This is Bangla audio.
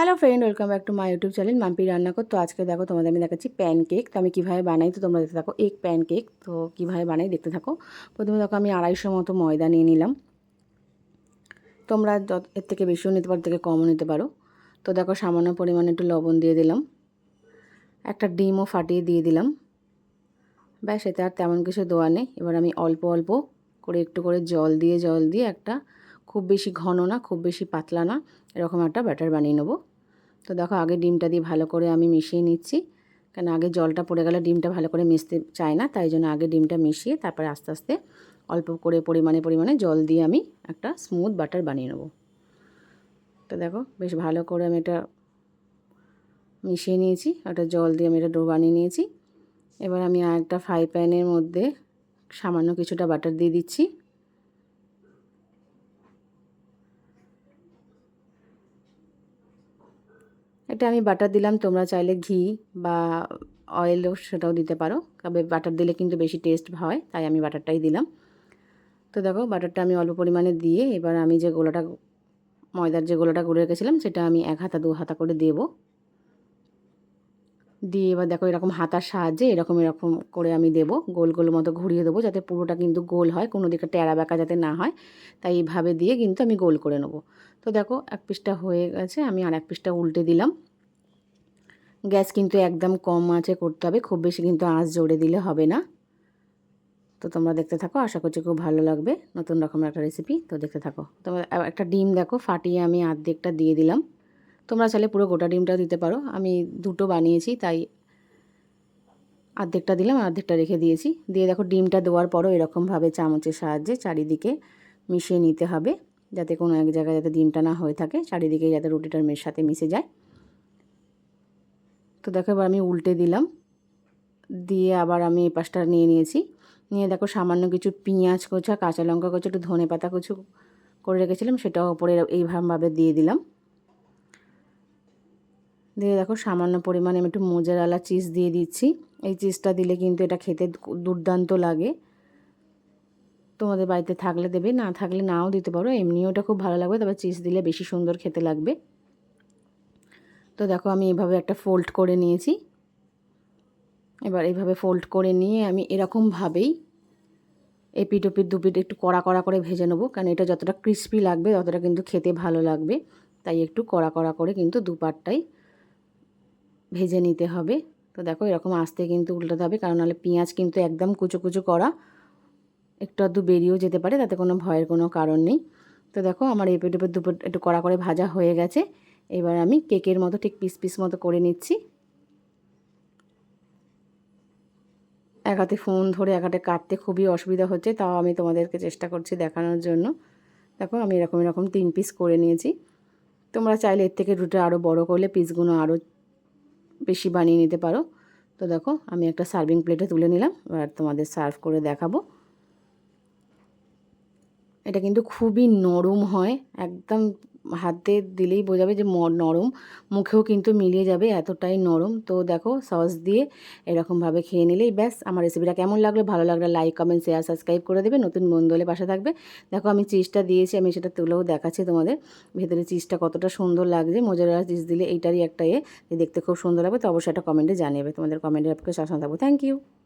Hello friend welcome back to my YouTube channel Mampi রান্না কর তো আজকে দেখো তোমাদের আমি দেখাচ্ছি প্যান কেক তো আমি কীভাবে বানাই তো তোমরা দেখতে থাকো। এক প্যান কেক তো কীভাবে বানাই দেখতে থাকো। প্রথমে দেখো আমি আড়াইশো মতো ময়দা নিয়ে নিলাম। তোমরা যত এর থেকে বেশিও নিতে পারো থেকে কমও নিতে পারো। তো দেখো সামান্য পরিমাণে একটু লবণ দিয়ে দিলাম। একটা ডিমও ফাটিয়ে দিয়ে দিলাম। ব্যাস, এতে আর তেমন কিছু দেওয়া নেই। এবার আমি অল্প অল্প করে একটু করে জল দিয়ে জল দিয়ে একটা খুব বেশি ঘন না, খুব বেশি পাতলা না, এরকম একটা ব্যাটার বানিয়ে নেব। তো দেখো, আগে ডিমটা দিয়ে ভালো করে আমি মিশিয়ে নিচ্ছি। কেন আগে জলটা পড়ে গেলে ডিমটা ভালো করে মিশতে চায় না, তাই জন্য আগে ডিমটা মিশিয়ে তারপরে আস্তে আস্তে অল্প করে পরিমাণে পরিমাণে জল দিয়ে আমি একটা স্মুথ বাটার বানিয়ে নেব। তো দেখো, বেশ ভালো করে আমি এটা মিশিয়ে নিয়েছি, একটা জল দিয়ে আমি এটা ডো বানিয়ে নিয়েছি। এবার আমি আর একটা ফ্রাই প্যানের মধ্যে সামান্য কিছুটা বাটার দিয়ে দিচ্ছি। এটা আমি বাটার দিলাম, তোমরা চাইলে ঘি বা অয়েলও সেটাও দিতে পারো। তবে বাটার দিলে কিন্তু বেশি টেস্ট হয়, তাই আমি বাটারটাই দিলাম। তো দেখো, বাটারটা আমি অল্প পরিমাণে দিয়ে এবার আমি যে গোলাটা, ময়দার যে গোলাটা করে রেখেছিলাম, সেটা আমি এক হাতা, দু হাতা করে দেবো। দিয়ে এবার দেখো এরকম হাতার সাহায্যে এরকম এরকম করে আমি দেবো, গোল গোল মতো ঘুরিয়ে দেবো যাতে পুরোটা কিন্তু গোল হয়, কোনো দিকে টেরা বেঁকা যাতে না হয়। তাই এইভাবে দিয়ে কিন্তু আমি গোল করে নেব। তো দেখো এক পিসটা হয়ে গেছে, আমি আর এক পিসটা উল্টে দিলাম। গ্যাস কিন্তু একদম কম আঁচে করতে হবে, খুব বেশি কিন্তু আঁচ জোরে দিলে হবে না। তো তোমরা দেখতে থাকো, আশা করছি খুব ভালো লাগবে। নতুন রকমের একটা রেসিপি তো দেখতে থাকো। তোমরা একটা ডিম দেখো, ফাটিয়ে আমি আর্ধেকটা দিয়ে দিলাম। তোমরা চাইলে পুরো গোটা ডিমটা দিতে পারো। আমি দুটো বানিয়েছি, তাই অর্ধেকটা দিলাম অর্ধেকটা রেখে দিয়েছি। দিয়ে দেখো ডিমটা দেওয়ার পরও এরকমভাবে চামচের সাহায্যে চারিদিকে মিশিয়ে নিতে হবে, যাতে কোনো এক জায়গায় যাতে ডিমটা না হয়ে থাকে চারিদিকে যাতে রুটিটার মেয়ের সাথে মিশে যায়। তো দেখো এবার আমি উল্টে দিলাম, দিয়ে আবার আমি এই পাশটা নিয়ে নিয়েছি। নিয়ে দেখো সামান্য কিছু পেঁয়াজ কোচা, কাঁচা লঙ্কা কোচা, একটু ধনে পাতা কুচু করে রেখেছিলাম, সেটাও ওপরে এইভাবে দিয়ে দিলাম। দিয়ে দেখো সামান্য পরিমাণে আমি একটু মোজারালা চিজ দিয়ে দিচ্ছি। এই চিজটা দিলে কিন্তু এটা খেতে দুর্দান্ত লাগে। তোমাদের বাড়িতে থাকলে দেবে, না থাকলে নাও দিতে পারো। এমনিও এটা খুব ভালো লাগবে, তবে চিজ দিলে বেশি সুন্দর খেতে লাগবে। তো দেখো আমি এভাবে একটা ফোল্ড করে নিয়েছি। এবার এইভাবে ফোল্ড করে নিয়ে আমি এরকমভাবেই এপিট ওপিট দুপিট একটু কড়া কড়া করে ভেজে নেব, কারণ এটা যতটা ক্রিস্পি লাগবে, ততটা কিন্তু খেতে ভালো লাগবে। তাই একটু কড়া কড়া করে কিন্তু দুপারটাই ভেজে নিতে হবে। তো দেখো এরকম আস্তে কিন্তু উল্টাতে হবে, কারণ নাহলে পেঁয়াজ কিন্তু একদম কুচো কুচো করা একটু আধটু বেরিয়েও যেতে পারে, তাতে কোনো ভয়ের কোনো কারণ নেই। তো দেখো আমার এপিট ওপর দুপুর একটু কড়া করে ভাজা হয়ে গেছে। এবার আমি কেকের মতো ঠিক পিস পিস মতো করে নিচ্ছি। এক হাতে ফোন ধরে এক হাতে কাটতে খুবই অসুবিধা হচ্ছে, তাও আমি তোমাদেরকে চেষ্টা করছি দেখানোর জন্য। দেখো আমি এরকম এরকম তিন পিস করে নিয়েছি। তোমরা চাইলে এর থেকে রুটি আরও বড় করলে পিসগুলো আরও বেশি বানিয়ে নিতে পারো। তো দেখো, আমি একটা সার্ভিং প্লেটে তুলে নিলাম, এবার তোমাদের সার্ভ করে দেখাবো। এটা কিন্তু খুবই নরম হয়, একদম হাতে দিলেই বোঝাবে যে নরম। মুখেও কিন্তু মিলিয়ে যাবে, এতটাই নরম। তো দেখো, সস দিয়ে এরকমভাবে খেয়ে নিলেই ব্যাস। আমার রেসিপিটা কেমন লাগল? ভালো লাগলে লাইক কমেন্ট শেয়ার সাবস্ক্রাইব করে দেবে। নতুন বন্ধু হলে পাশে থাকবে। দেখো, আমি চিজটা দিয়েছি, আমি সেটা তুলেও দেখাচ্ছি তোমাদের। ভেতরে চিজটা কতটা সুন্দর লাগছে। মোজারা চিজ দিলে এইটারই একটা এ। দেখতে খুব সুন্দর লাগবে। তো অবশ্যই একটা কমেন্টে জানিয়ে তোমাদের কমেন্টের আপনাকে সবসময় থাকব। Thank you